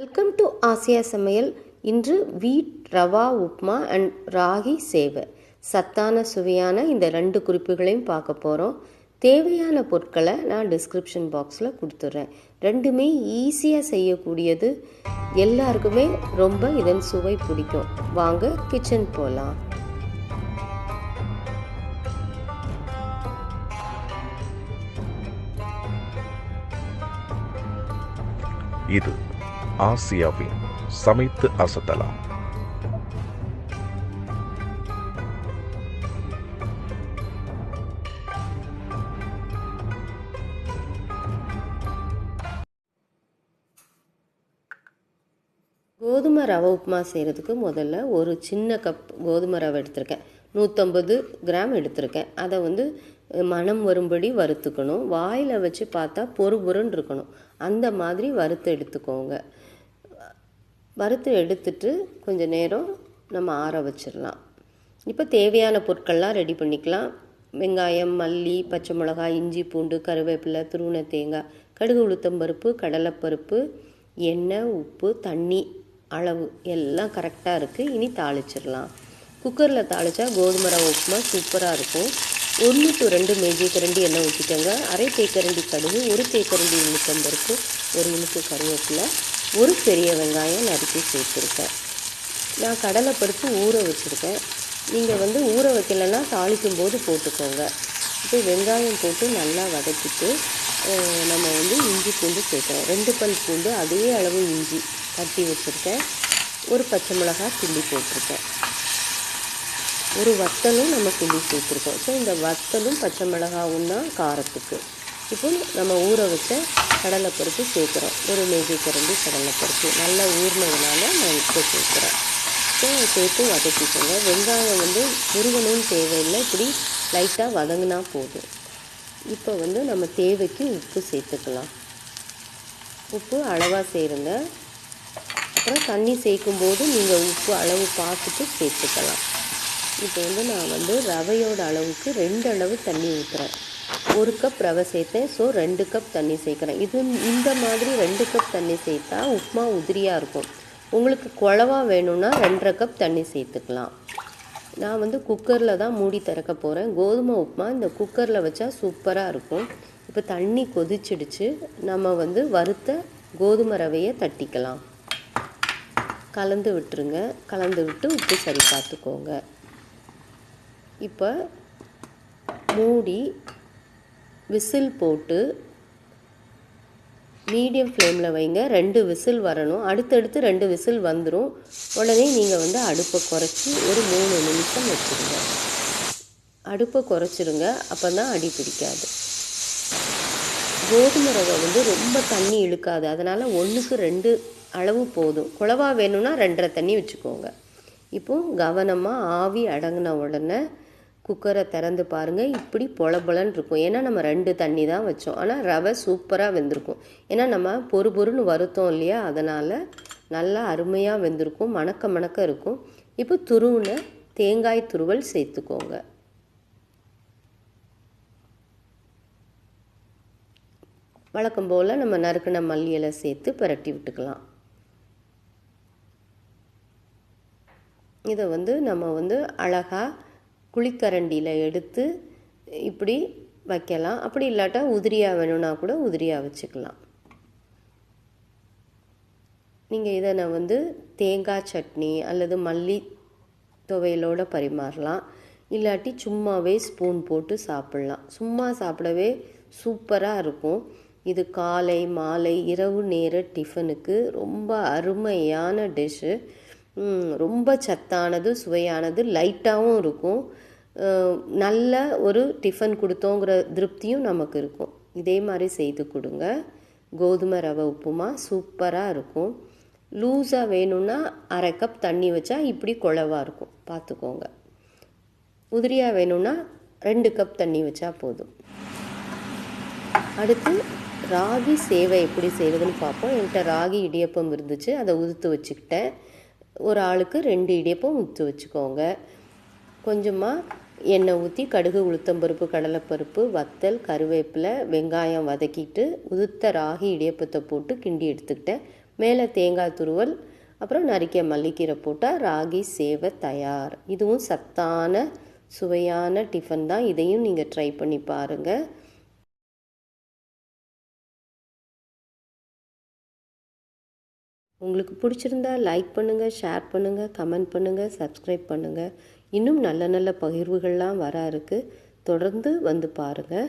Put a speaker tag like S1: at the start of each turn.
S1: Welcome to Asia சமையல் இன்று வீட் ரவா உப்மா அண்ட் ராகி சேவை. சத்தான சுவையான இந்த ரெண்டு குறிப்புகளையும் பார்க்க போகிறோம் தேவையான பொருட்களை நான் டிஸ்கிரிப்ஷன் பாக்ஸில் கொடுத்துட்றேன் ரெண்டுமே ஈஸியாக செய்யக்கூடியது. எல்லாருக்குமே ரொம்ப இதன் சுவை பிடிக்கும். வாங்க கிச்சன் போகலாம்
S2: இது ஆசியாவின் சமைத்து அசத்தலாம்.
S1: கோதுமை ரவை உப்புமா செய்கிறதுக்கு முதல்ல ஒரு சின்ன கப் கோதுமை ரவை எடுத்திருக்கேன். நூற்றம்பது கிராம் எடுத்திருக்கேன். அதை வந்து மனம் வரும்படி வறுத்துக்கணும். வாயில் வச்சு பார்த்தா பொறு பொருன்னு இருக்கணும். அந்த மாதிரி வறுத்து எடுத்துக்கோங்க. வறுத்து எடுத்துட்டு கொஞ்சம் நேரம் நம்ம ஆற வச்சிடலாம். இப்போ தேவையான பொருட்கள்லாம் ரெடி பண்ணிக்கலாம். வெங்காயம் மல்லி பச்சை மிளகாய் இஞ்சி பூண்டு கருவேப்பிலை துருவன தேங்காய் கடுகு உளுத்தம்பருப்பு கடலைப்பருப்பு எண்ணெய் உப்பு தண்ணி அளவு எல்லாம் கரெக்டாக இருக்குது இனி தாளிச்சிடலாம். குக்கரில் தாளித்தா கோதுமை ரவை உப்புமா சூப்பராக இருக்கும். ஒன்று டு ரெண்டு மேஜை கரண்டி எண்ணெய் ஊற்றிக்கோங்க அரை தேக்கரண்டி கடுகு ஒரு தேக்கரண்டி உளுத்தம்பருப்பு ஒரு இனிப்பு கருவேப்பிலை. ஒரு பெரிய வெங்காயம் நறுக்கி சேர்த்துருக்கேன். நான் கடலை பருப்பு ஊற வச்சுருக்கேன். நீங்கள் வந்து ஊற வைக்கலைன்னா தாளிக்கும் போது போட்டுக்கோங்க. இப்போ வெங்காயம் போட்டு நல்லா வதக்கிட்டு நம்ம வந்து இஞ்சி பூண்டு சேர்க்குறோம் ரெண்டு பல் பூண்டு அதே அளவு இஞ்சி தட்டி வச்சுருக்கேன். ஒரு பச்சை மிளகாய் கிள்ளி போட்டிருக்கேன். ஒரு வத்தலும் நம்ம கிள்ளி சேர்த்துருக்கோம். ஸோ இந்த வத்தலும் பச்சை மிளகாவும் தான் காரத்துக்கு. இப்போ நம்ம ஊற வச்ச கடலைப்பருப்பு சேர்க்குறோம். ஒரு மேஜை கரண்டி கடலைப்பருப்பு நல்லா ஊறினதுனால நான் இப்போ சேர்க்குறேன். ஸோ சேர்த்து வதக்கிக்கோங்க. வெங்காயம் வந்து முருகணும் தேவையில்லை. இப்படி லைட்டாக வதங்கினா போதும். இப்போ வந்து நம்ம தேவைக்கு உப்பு சேர்த்துக்கலாம். உப்பு அளவாக சேருங்க. அப்புறம் தண்ணி சேர்க்கும்போது நீங்கள் உப்பு அளவு பார்த்துட்டு சேர்த்துக்கலாம். இப்போ வந்து நான் வந்து ரவையோட அளவுக்கு ரெண்டு அளவு தண்ணி ஊற்றுறேன் ஒரு கப் ரவை சேர்த்தேன். ஸோ ரெண்டு கப் தண்ணி சேர்க்குறேன். இது இந்த மாதிரி ரெண்டு கப் தண்ணி சேர்த்தா உப்புமா உதிரியாக இருக்கும். உங்களுக்கு குழவா வேணும்னா ரெண்டரை கப் தண்ணி சேர்த்துக்கலாம். நான் வந்து குக்கரில் தான் மூடி திறக்க போகிறேன் கோதுமை உப்புமா இந்த குக்கரில் வச்சா சூப்பராக இருக்கும். இப்போ தண்ணி கொதிச்சிடுச்சு. நம்ம வந்து வறுத்த கோதுமை ரவையை தட்டிக்கலாம். கலந்து விட்டுருங்க. கலந்து விட்டு உப்பு சரி பார்த்துக்கோங்க. இப்போ மூடி விசில் போட்டு மீடியம் ஃப்ளேமில் வைங்க. ரெண்டு விசில் வரணும். அடுத்தடுத்து ரெண்டு விசில் வந்துடும் உடனே நீங்கள் வந்து அடுப்பை குறைச்சி ஒரு மூணு நிமிஷம் வச்சுருங்க. அடுப்பை குறைச்சிருங்க. அப்போ தான் அடி பிடிக்காது. கோதுமை ரவை வந்து ரொம்ப தண்ணி இழுக்காது. அதனால் ஒன்றுக்கு ரெண்டு அளவு போதும். குழவா வேணும்னா ரெண்டரை தண்ணி வச்சுக்கோங்க. இப்போது கவனமாக ஆவி அடங்கின உடனே குக்கரை திறந்து பாருங்கள் இப்படி பொல பொலன்னு இருக்கும். ஏன்னா நம்ம ரெண்டு தண்ணி தான் வச்சோம். ஆனால் ரவை சூப்பராக வெந்திருக்கும். ஏன்னா நம்ம பொறு பொறுன்னு வருத்தோம் இல்லையா? அதனால் நல்லா அருமையாக வெந்திருக்கும். மணக்க மணக்க இருக்கும். இப்போ துருவுன தேங்காய் துருவல் சேர்த்துக்கோங்க. வழக்கம் போல் நம்ம நறுக்கின மல்லியலை சேர்த்து புரட்டி விட்டுக்கலாம். இதை வந்து நம்ம வந்து அழகாக குழிக்கரண்டியில் எடுத்து இப்படி வைக்கலாம். அப்படி இல்லாட்டா உதிரியாக வேணும்னா கூட உதிரியாக வச்சுக்கலாம். நீங்கள் இதை நான் வந்து தேங்காய் சட்னி அல்லது மல்லி துவையலோடு பரிமாறலாம். இல்லாட்டி சும்மாவே ஸ்பூன் போட்டு சாப்பிட்லாம். சும்மா சாப்பிடவே சூப்பராக இருக்கும். இது காலை மாலை இரவு நேர டிஃபனுக்கு ரொம்ப அருமையான டிஷ்ஷு. ரொம்ப சத்தானது சுவையானது லைட்டாகவும் இருக்கும். நல்ல ஒரு டிஃபன் கொடுத்தோங்கிற திருப்தியும் நமக்கு இருக்கும். இதே மாதிரி செய்து கொடுங்க. கோதுமை ரவை உப்புமா சூப்பராக இருக்கும். லூஸாக வேணும்னா அரை கப் தண்ணி வச்சா இப்படி குழவாக இருக்கும். பார்த்துக்கோங்க உதிரியாக வேணும்னா ரெண்டு கப் தண்ணி வச்சா போதும். அடுத்து ராகி சேவை எப்படி செய்கிறதுன்னு பார்ப்போம் என்கிட்ட ராகி இடியப்பம் இருந்துச்சு. அதை உதுத்து வச்சுக்கிட்டேன். ஒரு ஆளுக்கு ரெண்டு இடியப்பம் ஊற்றி வச்சுக்கோங்க. கொஞ்சமாக எண்ணெய் ஊற்றி கடுகு உளுத்தம்பருப்பு கடலைப்பருப்பு வத்தல் கருவேப்பிலை வெங்காயம் வதக்கிட்டு உதுத்த ராகி இடியப்பத்தை போட்டு கிண்டி எடுத்துக்கிட்டேன். மேலே தேங்காய் துருவல் அப்புறம் நறுக்கிய மல்லிக்கீரை போட்டால் ராகி சேவை தயார். இதுவும் சத்தான சுவையான டிஃபன் தான். இதையும் நீங்கள் ட்ரை பண்ணி பாருங்கள் உங்களுக்கு பிடிச்சிருந்தா லைக் பண்ணுங்கள் ஷேர் பண்ணுங்கள் கமெண்ட் பண்ணுங்கள் சப்ஸ்கிரைப் பண்ணுங்கள் இன்னும் நல்ல நல்ல பகிர்வுகள்லாம் வர இருக்குது தொடர்ந்து வந்து பாருங்கள்